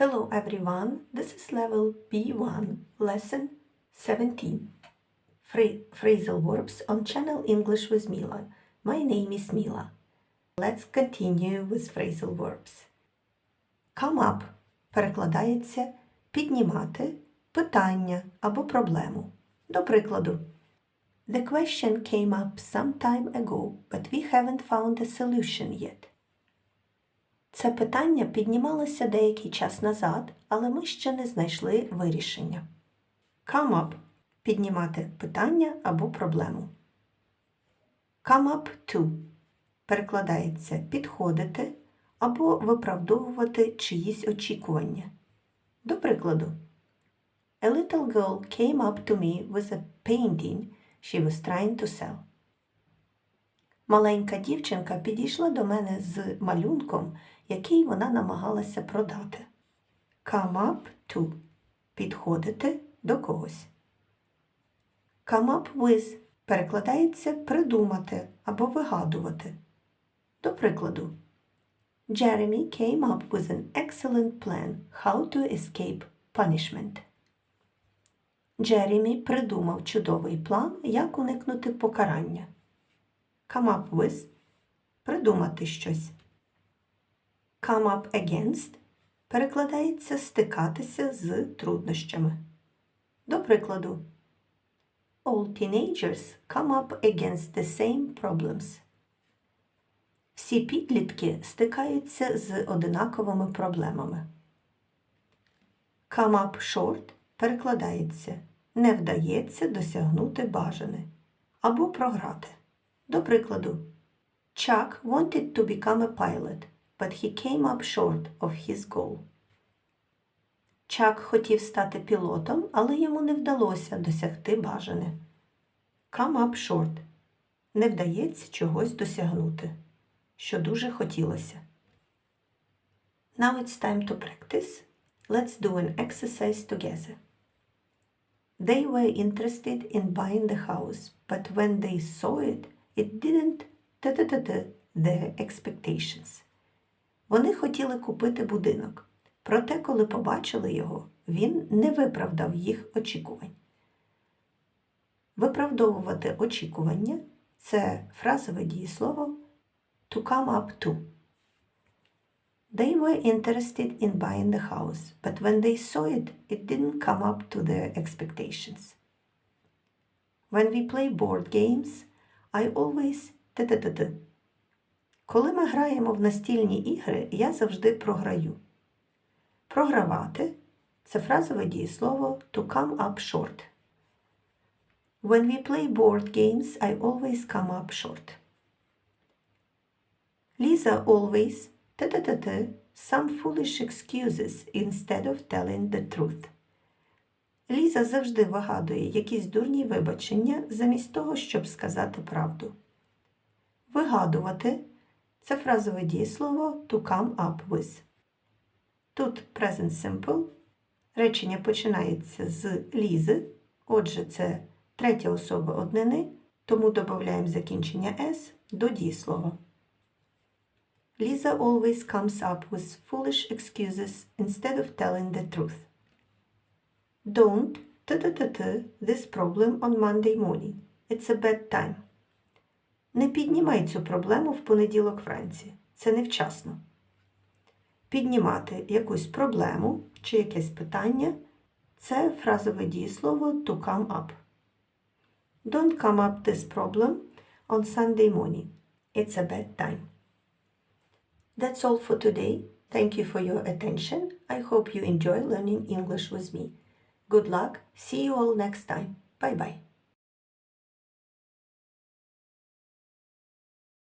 Hello everyone, this is level B1, lesson 17. Phra- phrasal verbs on channel English with Mila. My name is Mila. Let's continue with phrasal verbs. Come up перекладається піднімати питання або проблему. До прикладу. The question came up some time ago, but we haven't found a solution yet. Це питання піднімалося деякий час назад, але ми ще не знайшли вирішення. Come up – піднімати питання або проблему. Come up to перекладається підходити або виправдовувати чиїсь очікування. До прикладу, A little girl came up to me with a painting she was trying to sell. Маленька дівчинка підійшла до мене з малюнком, який вона намагалася продати. Come up to підходити до когось. Come up with перекладається придумати або вигадувати. До прикладу, Jeremy came up with an excellent plan how to escape punishment. Джеремі придумав чудовий план, як уникнути покарання. Come up with придумати щось. Come up against перекладається стикатися з труднощами. До прикладу, All teenagers come up against the same problems. Всі підлітки стикаються з одинаковими проблемами. Come up short перекладається не вдається досягнути бажане або програти. До прикладу, Chuck wanted to become a pilot, but he came up short of his goal. Чак хотів стати пілотом, але йому не вдалося досягти бажане. Come up short. Не вдається чогось досягнути, що дуже хотілося. Now it's time to practice. Let's do an exercise together. They were interested in buying the house, but when they saw it, it didn't their expectations. Вони хотіли купити будинок, проте, коли побачили його, він не виправдав їх очікувань. Виправдовувати очікування це фразове дієслово to come up to. They were interested in buying the house, but when they saw it, it didn't come up to their expectations. When we play board games, I always т-т-т-т. Коли ми граємо в настільні ігри, я завжди програю. Програвати це фразове дієслово to come up short. When we play board games, I always come up short. Lisa always т-т-т-т some foolish excuses instead of telling the truth. Ліза завжди вигадує якісь дурні вибачення замість того, щоб сказати правду. Вигадувати це фразове дієслово to come up with. Тут present simple. Речення починається з лізи, отже, це третя особа однини, тому додаємо закінчення s до дієслова. Lisa always comes up with foolish excuses instead of telling the truth. Don't т-т-т-т this problem on Monday morning. It's a bad time. Не піднімай цю проблему в понеділок вранці. Це невчасно. Піднімати якусь проблему чи якесь питання це фразове дієслово to come up. Don't come up this problem on Sunday morning. It's a bad time. That's all for today. Thank you for your attention. I hope you enjoy learning English with me. Good luck. See you all next time. Bye bye.